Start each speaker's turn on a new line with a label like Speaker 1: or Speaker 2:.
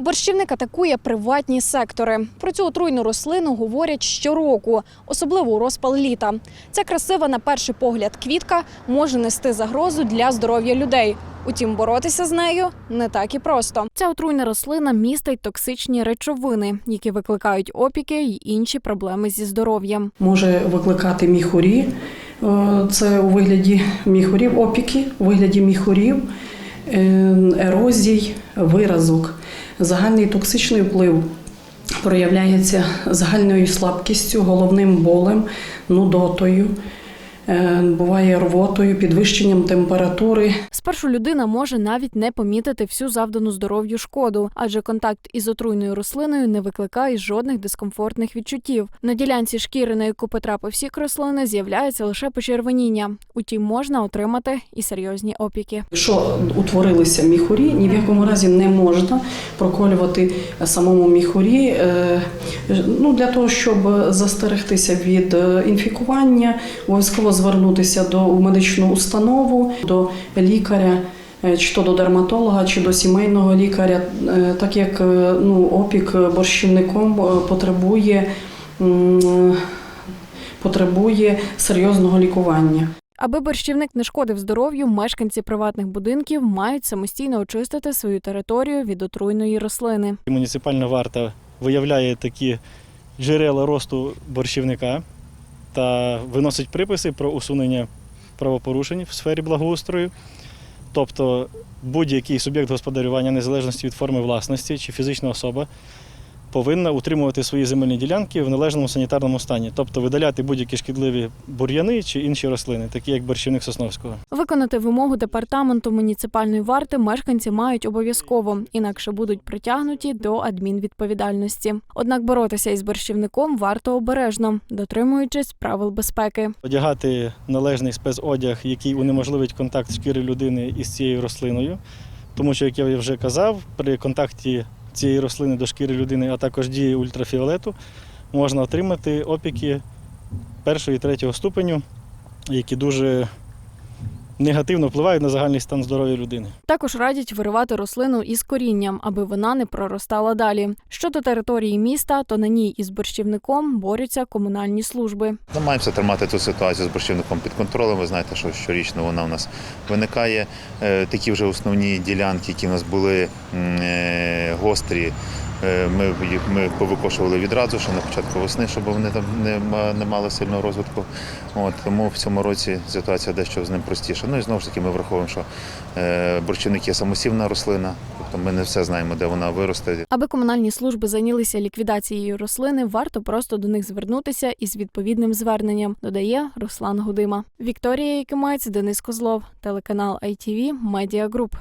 Speaker 1: Борщівник атакує приватні сектори. Про цю отруйну рослину говорять щороку, особливо у розпал літа. Ця красива на перший погляд квітка може нести загрозу для здоров'я людей. Утім, боротися з нею не так і просто. Ця отруйна рослина містить токсичні речовини, які викликають опіки й інші проблеми зі здоров'ям.
Speaker 2: може викликати міхурі. Е, Це у вигляді міхурів, опіки, у вигляді міхурів, ерозій, виразок. Загальний токсичний вплив проявляється загальною слабкістю, головним болем, нудотою, буває рвотою, підвищенням температури,
Speaker 1: Спершу людина може навіть не помітити всю завдану здоров'ю шкоду, адже контакт із отруйною рослиною не викликає жодних дискомфортних відчуттів. На ділянці шкіри, на яку потрапив сік рослини, з'являється лише почервоніння. Утім, можна отримати і серйозні опіки.
Speaker 2: Якщо утворилися міхурі, ні в якому разі не можна проколювати самому міхурі. е, Ну, для того, щоб застерегтися від е, інфікування, обов'язково звернутися до медичну установу, до лікаря. е, Чи то до дерматолога, чи до сімейного лікаря, е, так як е, ну, опік борщівником потребує, потребує серйозного лікування.
Speaker 1: Аби борщівник не шкодив здоров'ю, мешканці приватних будинків мають самостійно очистити свою територію від отруйної рослини.
Speaker 3: Муніципальна варта виявляє такі джерела росту борщівника та виносить приписи про усунення правопорушень в сфері благоустрою. Тобто будь-який суб'єкт господарювання, незалежності від форми власності чи фізична особа, повинна утримувати свої земельні ділянки в належному санітарному стані, тобто видаляти будь-які шкідливі бур'яни чи інші рослини, такі як борщівник Сосновського.
Speaker 1: Виконати вимогу департаменту муніципальної варти мешканці мають обов'язково, інакше будуть притягнуті до адмінвідповідальності. Однак боротися із борщівником варто обережно, дотримуючись правил безпеки.
Speaker 3: Одягати належний спецодяг, який унеможливить контакт шкіри людини із цією рослиною. Тому що, як я вже казав, при контакті цієї рослини до шкіри людини, а також дії ультрафіолету, можна отримати опіки першого і третього ступеню, які дуже негативно впливають на загальний стан здоров'я людини.
Speaker 1: Також радять виривати рослину із корінням, аби вона не проростала далі. Щодо території міста, то на ній із борщівником борються комунальні служби.
Speaker 4: Намагаємося тримати цю ситуацію з борщівником під контролем. Ви знаєте, що щорічно вона у нас виникає. Е, Такі вже основні ділянки, які в нас були е, гострі. е, Ми їх ми повикошували відразу, ще на початку весни, щоб вони там не, не мали сильного розвитку. От, тому в цьому році ситуація дещо з ним простіша. Ну і знову ж таки ми враховуємо, що е, борщівник є самосівна рослина, тобто ми не все знаємо, де вона виросте.
Speaker 1: Аби комунальні служби зайнялися ліквідацією рослини, варто просто до них звернутися із відповідним зверненням, додає Руслан Гудима. Вікторія Якимець, Денис Козлов, телеканал ITV Media Group.